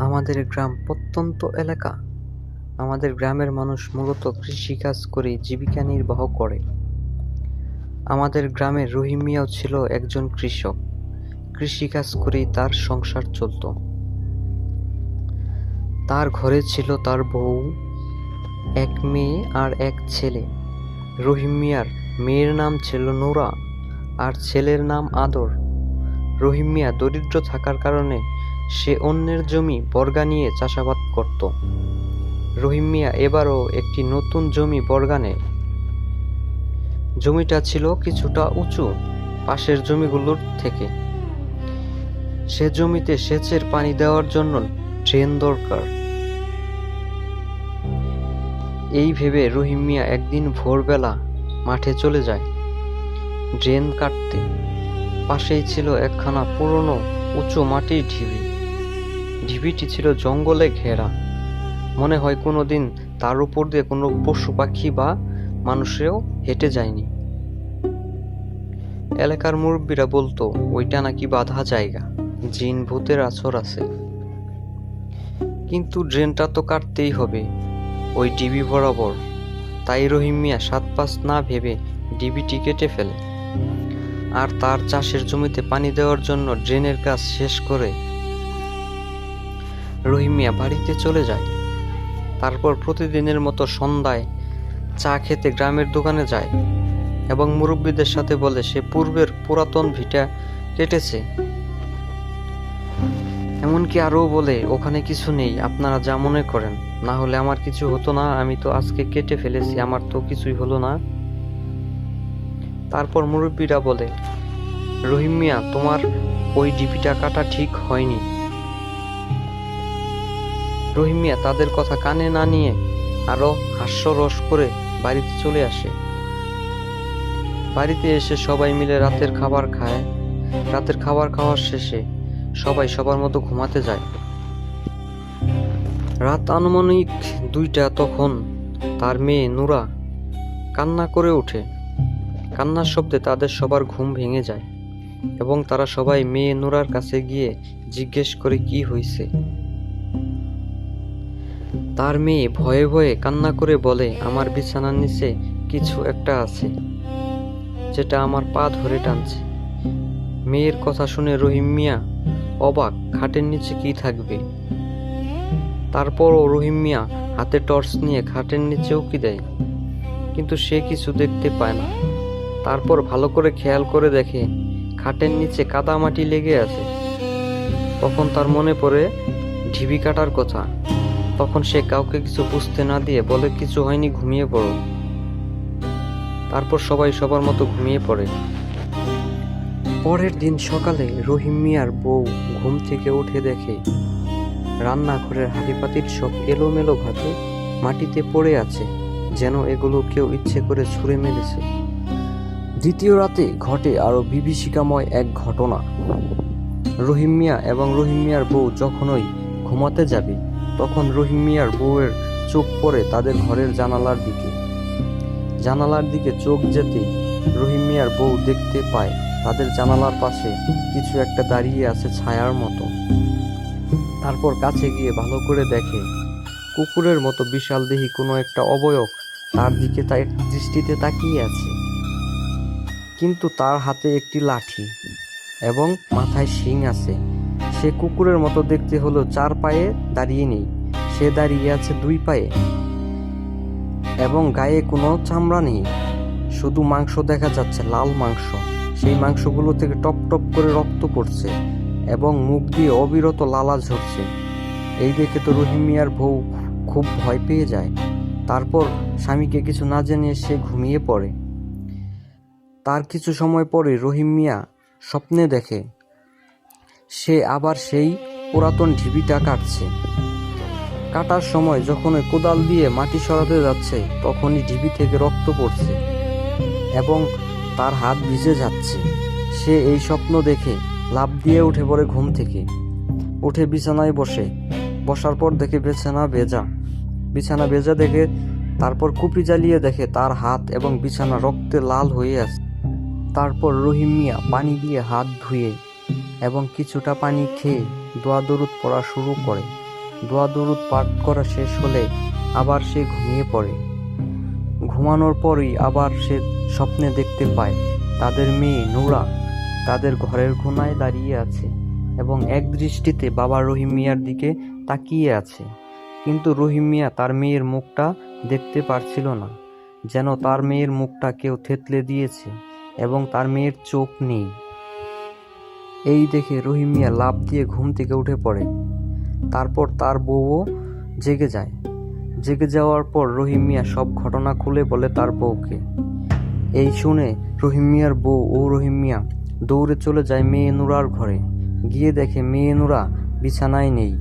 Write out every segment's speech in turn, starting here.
আমাদের গ্রাম প্রত্যন্ত এলাকা। আমাদের গ্রামের মানুষ মূলত কৃষিকাজ করে, জীবিকা নির্বাহ করে। আমাদের গ্রামের রহিম মিয়াও ছিল একজন কৃষক। কৃষিকাজ করেই তার সংসার চলত। তার ঘরে ছিল তার বউ, এক মেয়ে আর এক ছেলে। রহিম মিয়ার মেয়ের নাম ছিল নোরা আর ছেলের নাম আদর। রহিম মিয়া দরিদ্র থাকার কারণে সে অন্যের জমি বর্গা নিয়ে চাষাবাদ করত। রহিম মিয়া এবারও একটি নতুন জমি বর্গা নেয়। জমিটা ছিল কিছুটা উঁচু, পাশের জমিগুলোর থেকে। সে জমিতে সেচের পানি দেওয়ার জন্য ড্রেন দরকার। এই ভেবে রহিম মিয়া একদিন ভোরবেলা মাঠে চলে যায় ড্রেন কাটতে। পাশেই ছিল একখানা পুরনো উঁচু মাটির ঢিবি। ঢিবিটি ছিল জঙ্গলে ঘেরা। মনে হয় কোনোদিন তার উপর দিয়ে কোনো পশু পাখি বা মানুষেও হেঁটে যায়নি। এলাকার মুরব্বীরা বলতো, ওইটা নাকি বাধা জায়গা, জিন ভূতের আছর আছে। কিন্তু ড্রেনটা তো কাটতেই হবে, ওই ডিবি বরাবর। তাই রহিম মিয়া সাত পাঁচ না ভেবে ডিবিটি কেটে ফেলে। আর তার চাষের জমিতে পানি দেওয়ার জন্য ড্রেনের কাজ শেষ করে রহিম মিয়া বাড়িতে চলে যায়। তারপর প্রতিদিনের মতো সন্ধ্যায় চা খেতে গ্রামের দোকানে যায় এবং মুরব্বীদের সাথে বলে, সে পূর্বের পুরাতন ভিটা কেটেছে। এমনকি আরও বলে, ওখানে কিছু নেই, আপনারা যা মনে করেন। না হলে আমার কিছু হতো না, আমি তো আজকে কেটে ফেলেছি, আমার তো কিছুই হলো না। তারপর মুরব্বীরা বলে, রহিম মিয়া, তোমার ওই ডিপিটা কাটা ঠিক হয়নি। রহিম মিয়া তাদের কথা কানে না নিয়ে আরও হাস্যরস করে বাড়িতে চলে আসে। বাড়িতে এসে সবাই মিলে রাতের খাবার খায়। রাতের খাবার খাওয়ার শেষে সবাই সবার মতো ঘুমাতে যায়। রাত আনুমানিক দুইটা তখন তার মেয়ে নুরা কান্না করে ওঠে। কান্নার শব্দে তাদের সবার ঘুম ভেঙে যায় এবং তারা সবাই মেয়ে নুরার কাছে গিয়ে জিজ্ঞেস করে কি হয়েছে তার মেয়ে ভয়ে ভয়ে কান্না করে বলে, আমার বিছানার নিচে কিছু একটা আছে যেটা আমার পা ধরে টানছে। মেয়ের কথা শুনে রহিম মিয়া অবাক, খাটের নিচে কি থাকবে? তারপরও রহিম মিয়া হাতে টর্চ নিয়ে খাটের নিচে উকি দেয়, কিন্তু সে কিছু দেখতে পায় না। তারপর ভালো করে খেয়াল করে দেখে খাটের নিচে কাদা মাটি লেগে আছে। তখন তার মনে পড়ে, ঢিবি কাটার কথা। তখন সে কাউকে কিছু বুঝতে না দিয়ে বলে, কিছু হয়নি, ঘুমিয়ে পড়ো। তারপর সবাই সবার মতো ঘুমিয়ে পড়ে। পরের দিন সকালে রহিম মিয়ার বউ ঘুম থেকে উঠে দেখে রান্নাঘরের হাঁড়িপাতির সব এলোমেলো ভাবে মাটিতে পড়ে আছে, যেন এগুলো কেউ ইচ্ছে করে ছুঁড়ে মেরেছে। দ্বিতীয় রাতে ঘটে আরও বিভীষিকাময় এক ঘটনা। রহিম মিয়া এবং রহিম মিয়ার বউ যখনই ঘুমাতে যাবে তখন রহিম মিয়ার বউয়ের চোখ পড়ে তাদের ঘরের জানালার দিকে। জানালার দিকে চোখ যেতেই রহিম মিয়ার বউ দেখতে পায় তাদের জানালার পাশে কিছু একটা দাঁড়িয়ে আছে ছায়ার মতো। তারপর কাছে গিয়ে ভালো করে দেখে, কুকুরের মতো বিশাল দেহি কোনো একটা অবয়ব তার দিকে তা এক দৃষ্টিতে তাকিয়ে আছে। কিন্তু তার হাতে একটি লাঠি এবং মাথায় শিং আছে। সে কুকুরের মতো দেখতে হলো চার পায়ে দাঁড়িয়ে নেই। সে দাঁড়িয়ে আছে দুই পায়ে। এবং গায়ে কোনো চামড়া নেই। শুধু মাংস দেখা যাচ্ছে, লাল মাংস। সেই মাংসগুলো থেকে টপ টপ করে রক্ত পড়ছে এবং মুখ দিয়ে অবিরত লালা ঝরছে। এই দেখে তো রহিম মিয়ার বউ খুব ভয় পেয়ে যায়। তারপর স্বামীকে কিছু না জানিয়ে সে ঘুমিয়ে পড়ে। তার কিছু সময় পরে রহিম মিয়া স্বপ্নে দেখে সে আবার সেই পুরাতন ঢিবিটা কাটছে। কাটার সময় যখন ওই কোদাল দিয়ে মাটি সরাতে যাচ্ছে, তখনই ঢিবি থেকে রক্ত পড়ছে এবং তার হাত ভিজে যাচ্ছে। সে এই স্বপ্ন দেখে লাভ দিয়ে উঠে পড়ে ঘুম থেকে। উঠে বিছানায় বসে। বসার পর দেখে বিছানা ভেজা। বিছানা ভেজা দেখে তারপর কুপি জ্বালিয়ে দেখে তার হাত এবং বিছানা রক্তে লাল হয়ে আছে। তারপর রহিম মিয়া পানি দিয়ে হাত ধুয়ে এবং কিছুটা পানি খেয়ে দোয়া দরুদ পড়া শুরু করে। দোয়া দরুদ পাঠ করা শেষ হলে আবার সে ঘুমিয়ে পড়ে। ঘুমানোর পরই আবার সে স্বপ্নে দেখতে পায়, তাদের মেয়ে নূরা তাদের ঘরের কোনায় দাঁড়িয়ে আছে এবং এক দৃষ্টিতে বাবা রহিম মিয়ার দিকে তাকিয়ে আছে। কিন্তু রহিম মিয়া তার মেয়ের মুখটা দেখতে পারছিল না, যেন তার মেয়ের মুখটা কেউ থেতলে দিয়েছে এবং তার মেয়ের চোখ নেই। এই দেখে রহিম মিয়া লাফ দিয়ে ঘুম থেকে উঠে পড়ে। তারপর তার বউও জেগে যায়। জেগে যাওয়ার পর রহিম মিয়া সব ঘটনা খুলে বলে তার বউকে। এই শুনে রহিম মিয়ার বউ ও রহিম মিয়া দৌড়ে চলে যায় মেয়ে নুরার ঘরে। গিয়ে দেখে মেয়ে নুরা বিছানায় নেই।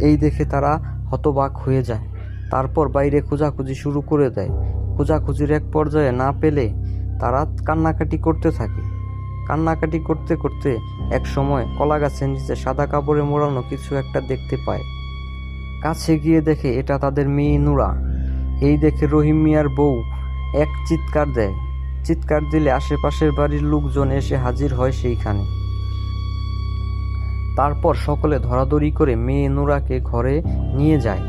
এই দেখে তারা হতবাক হয়ে যায়। তারপর বাইরে খোঁজাখুঁজি শুরু করে দেয়। খোঁজাখুঁজির এক পর্যায়ে না পেলে তারা কান্নাকাটি করতে থাকে। কান্নাকাটি করতে করতে এক সময় কলা গাছের নিচে সাদা কাপড়ে মোড়ানো কিছু একটা দেখতে পায়। কাছে গিয়ে দেখে এটা তাদের মেয়ে নুরা। এই দেখে রহিম মিয়ার বউ এক চিৎকার দেয়। চিৎকার দিলে আশেপাশের বাড়ির লোকজন এসে হাজির হয় সেইখানে। তারপর সকলে ধরাধরি করে মেয়ে নুরাকে ঘরে নিয়ে যায়।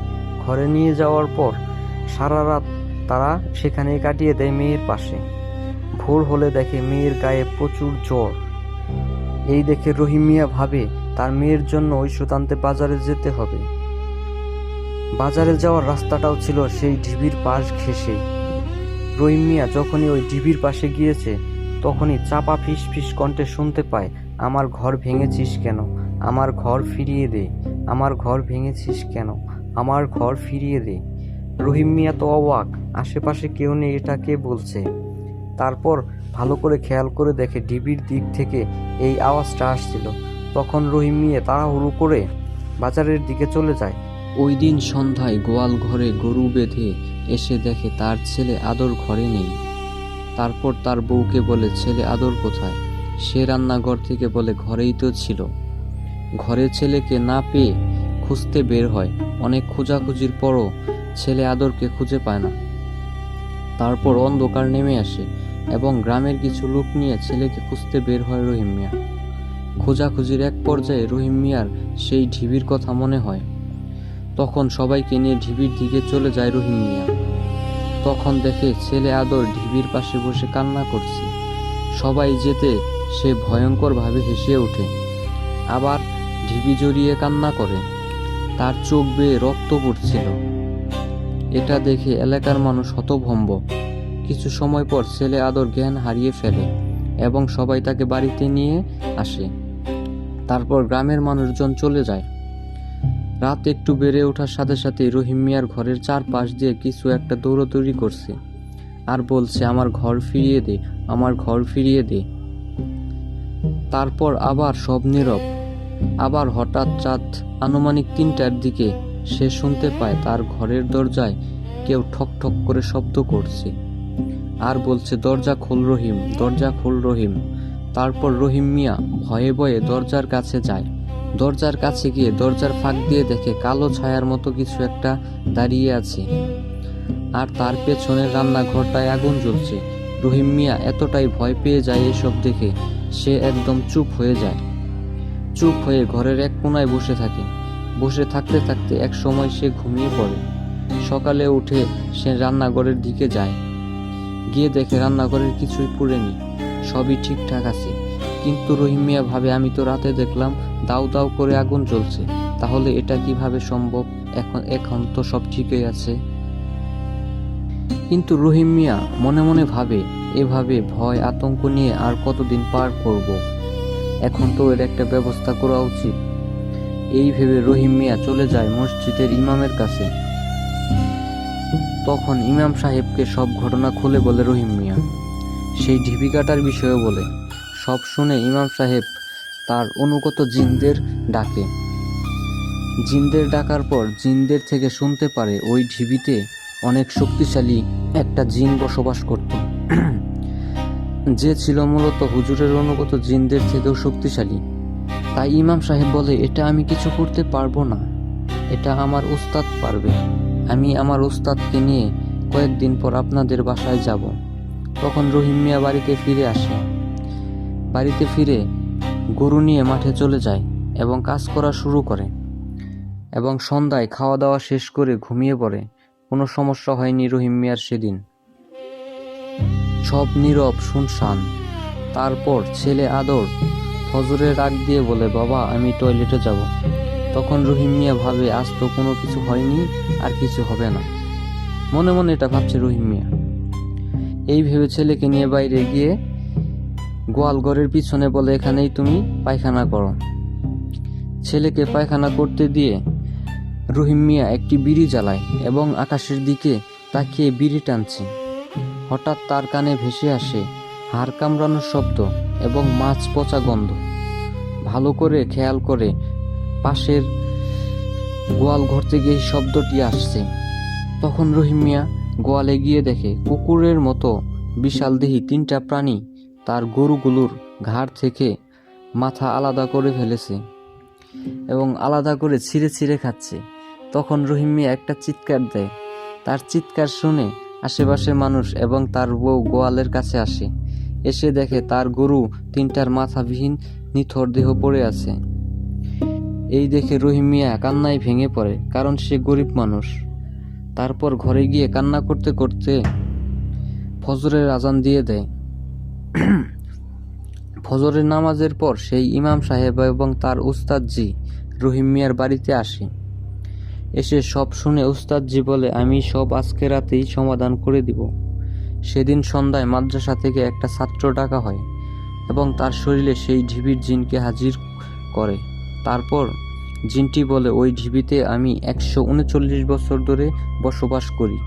ঘরে নিয়ে যাওয়ার পর সারা রাত তারা সেখানে কাটিয়ে দেয় মেয়ের পাশে। ভোর হলে দেখে মেয়ের গায়ে প্রচুর জ্বর। এই দেখে রহিম মিয়া ভাবে, তার মেয়ের জন্য ঔষধ আনতে বাজারে যেতে হবে। বাজারে যাওয়ার রাস্তাটাও ছিল সেই ঢিবির পাশ ঘেঁষে। রহিম মিয়া যখনই ওই ঢিবির পাশে গিয়েছে, তখনই চাপা ফিস ফিস কণ্ঠে শুনতে পায়, আমার ঘর ভেঙেছিস কেন? আমার ঘর ফিরিয়ে দে। আমার ঘর ভেঙেছিস কেন? আমার ঘর ফিরিয়ে দে। রহিম মিয়া তো অবাক, আশেপাশে কেউ নেই, এটা কে বলছে? তারপর ভালো করে খেয়াল করে দেখে ডিবির দিক থেকে এই আওয়াজটা আসছিল। তখন রহিম মিয়া তাড়াহুড়ো করে বাজারের দিকে চলে যায়। ওই দিন সন্ধ্যায় গোয়াল ঘরে গরু বেঁধে এসে দেখে তার ছেলে আদর ঘরে নেই। তারপর তার বউকে বলে, ছেলে আদর কোথায়? সে রান্নাঘর থেকে বলে, ঘরেই তো ছিল। ঘরে ছেলেকে না পেয়ে খুঁজতে বের হয়। অনেক খোঁজাখুঁজির পরও ছেলে আদরকে খুঁজে পায় না। তারপর অন্ধকার নেমে আসে। এবং গ্রামের কিছু লোক নিয়ে ছেলেকে খুঁজতে বের হয় রহিম মিয়া। খোঁজাখুঁজির এক পর্যায়ে রহিম মিয়ার সেই ঢিবির কথা মনে হয়। তখন সবাইকে নিয়ে ঢিবির দিকে চলে যায় রহিম মিয়া। তখন দেখে ছেলে আদর ঢিবির পাশে বসে কান্না করছে। সবাই যেতে সে ভয়ঙ্করভাবে হেসে ওঠে। আবার ঢিবি জড়িয়ে কান্না করে। তার চোখ বেয়ে রক্ত পড়ছিল। এটা দেখে এলাকার মানুষ হতভম্ব। কিছু সময় পর ছেলে আদর জ্ঞান হারিয়ে ফেলে এবং সবাই তাকে বাড়িতে নিয়ে আসে। তারপর গ্রামের মানুষজন চলে যায়। রাত একটু বেড়ে ওঠার সাথে সাথে রহিম মিয়ার ঘরের চারপাশ দিয়ে কিছু একটা দৌড়াদৌড়ি করছে আর বলছে, আমার ঘর ফিরিয়ে দে, আমার ঘর ফিরিয়ে দে। তারপর আবার সব নীরব। আবার হঠাৎ রাত আনুমানিক তিনটার দিকে সে শুনতে পায় তার ঘরের দরজায় কেউ ঠক ঠক করে শব্দ করছে। আর বলছে, দরজা খোল রহিম, দরজা খোল রহিম। তারপর রহিম মিয়া ভয়ে ভয়ে দরজার কাছে যায়। দরজার কাছে গিয়ে দরজার ফাঁক দিয়ে দেখে কালো ছায়ার মতো কিছু একটা দাঁড়িয়ে আছে। আর তার পেছনের রান্নাঘরটায় আগুন জ্বলছে। রহিম মিয়া এতটাই ভয় পেয়ে যায় এসব দেখে, সে একদম চুপ হয়ে যায়। চুপ হয়ে ঘরের এক কোনায় বসে থাকে। বসে থাকতে থাকতে এক সময় সে ঘুমিয়ে পড়ে। সকালে উঠে সে রান্নাঘরের দিকে যায়। গিয়ে দেখে রান্নাঘরের কিছুই পুড়েনি, সবই ঠিকঠাক আছে। কিন্তু রহিম মিয়া ভাবে, আমি তো রাতে দেখলাম দাউ দাউ করে আগুন জ্বলছে, তাহলে এটা কীভাবে সম্ভব? এখন এখন তো সব ঠিকই আছে। কিন্তু রহিম মিয়া মনে মনে ভাবে, এভাবে ভয়, আতঙ্ক নিয়ে আর কতদিন পার করব? এখন তো এর একটা ব্যবস্থা করা উচিত। এই ভেবে রহিম মিয়া চলে যায় মসজিদের ইমামের কাছে। তখন ইমাম সাহেবকে সব ঘটনা খুলে বলে রহিম মিয়া। সেই ঢিবি কাটার বিষয়ে বলে, সব শুনে ইমাম সাহেব তার অনুগত জিনদের ডাকে। জিনদের ডাকার পর জিনদের থেকে শুনতে পারে ওই ঢিবিতে অনেক শক্তিশালী একটা জিন বসবাস করত। যে ছিল মূলত হুজুরের অনুগত জিনদের থেকেও শক্তিশালী। তাই ইমাম সাহেব বলে, এটা আমি কিছু করতে পারব না। এটা আমার উস্তাদ পারবে। আমি আমার উস্তাদকে নিয়ে কয়েকদিন পর আপনাদের বাসায় যাব। তখন রহিম মিয়া বাড়িতে ফিরে আসে। বাড়িতে ফিরে গরু নিয়ে মাঠে চলে যায় এবং কাজ করা শুরু করে এবং সন্ধ্যায় খাওয়া দাওয়া শেষ করে ঘুমিয়ে পড়ে। কোনো সমস্যা হয়নি রহিম মিয়ার সেদিন। সব নীরব, শুনশান। তারপর ছেলে আদর ফজরের রাগ দিয়ে বলে, বাবা, আমি টয়লেটে যাব। তখন রহিম মিয়া ভাবে, আজ তো কোনো কিছু হয়নি, আর কিছু হবে না। মনে মনে এটা ভাবছে রহিম মিয়া। এই ভেবে ছেলেকে নিয়ে বাইরে গিয়ে গোয়াল ঘরের পিছনে বলে, এখানেই তুমি পায়খানা করো। ছেলেকে পায়খানা করতে দিয়ে রহিম মিয়া একটি বিড়ি জ্বালায় এবং আকাশের দিকে তাকিয়ে বিড়ি টানছে। হঠাৎ তার কানে ভেসে আসে হাড় কামড়ানোর শব্দ এবং মাছ পচা গন্ধ। ভালো করে খেয়াল করে পাশের গোয়াল ঘর থেকে এই শব্দটি আসছে। তখন রহিম মিয়া গোয়ালে গিয়ে দেখে, কুকুরের মতো বিশাল দেহি তিনটা প্রাণী তার গরুগুলোর ঘাড় থেকে মাথা আলাদা করে ফেলেছে এবং আলাদা করে ছিঁড়ে ছিঁড়ে খাচ্ছে। তখন রহিম মিয়া একটা চিৎকার দেয়। তার চিৎকার শুনে আশেপাশের মানুষ এবং তার বউ গোয়ালের কাছে আসে। এসে দেখে তার গরু তিনটার মাথাবিহীন নিথর দেহ পড়ে আছে। এই দেখে রহিম মিয়া কান্নায় ভেঙে পড়ে, কারণ সে গরিব মানুষ। তারপর ঘরে গিয়ে কান্না করতে করতে ফজরের আজান দিয়ে দেয়। ফজরের নামাজের পর সেই ইমাম সাহেব এবং তার উস্তাদজি রহিম মিয়ার বাড়িতে আসে। এসে সব শুনে উস্তাদজি বলে, আমি সব আজকে রাতেই সমাধান করে দিব। সেদিন সন্ধ্যায় মাদ্রাসা থেকে একটা ছাত্র ডাকা হয় এবং তার শরীরে সেই ঢিবির জিনকে হাজির করে। তারপর জিনটি বলে, ওই ঢিবিতে আমি একশো উনচল্লিশ বছর ধরে বসবাস করি।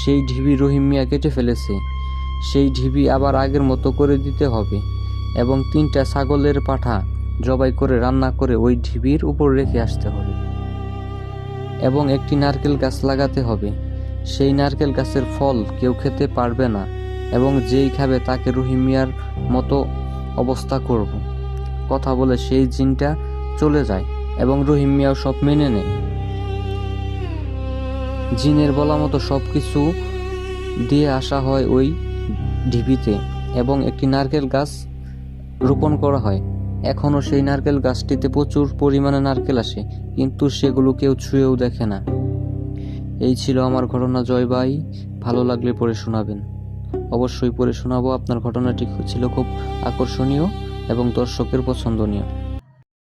সেই ঢিবি রহিম মিয়া কেটে ফেলেছে। সেই ঢিবি আবার আগের মতো করে দিতে হবে এবং তিনটা ছাগলের পাঠা জবাই করে রান্না করে ওই ঢিবির উপর রেখে আসতে হবে এবং একটি নারকেল গাছ লাগাতে হবে। সেই নারকেল গাছের ফল কেউ খেতে পারবে না এবং যেই খাবে তাকে রহিম মিয়ার মতো অবস্থা করব। কথা বলে সেই জিনটা চলে যায় এবং রহিম মিয়াও সব মেনে নেয়। জিনের বলা মতো সব কিছু দিয়ে আসা হয় ওই ঢিবিতে এবং একটি নারকেল গাছ রোপণ করা হয়। এখনও সেই নারকেল গাছটিতে প্রচুর পরিমাণে নারকেল আসে, কিন্তু সেগুলো কেউ ছুঁয়েও দেখে না। এই ছিল আমার ঘটনা, জয় ভাই। ভালো লাগলে পড়ে শোনাবেন। অবশ্যই পড়ে শোনাবো। আপনার ঘটনাটি ছিল খুব আকর্ষণীয় এবং দর্শকের পছন্দনীয়।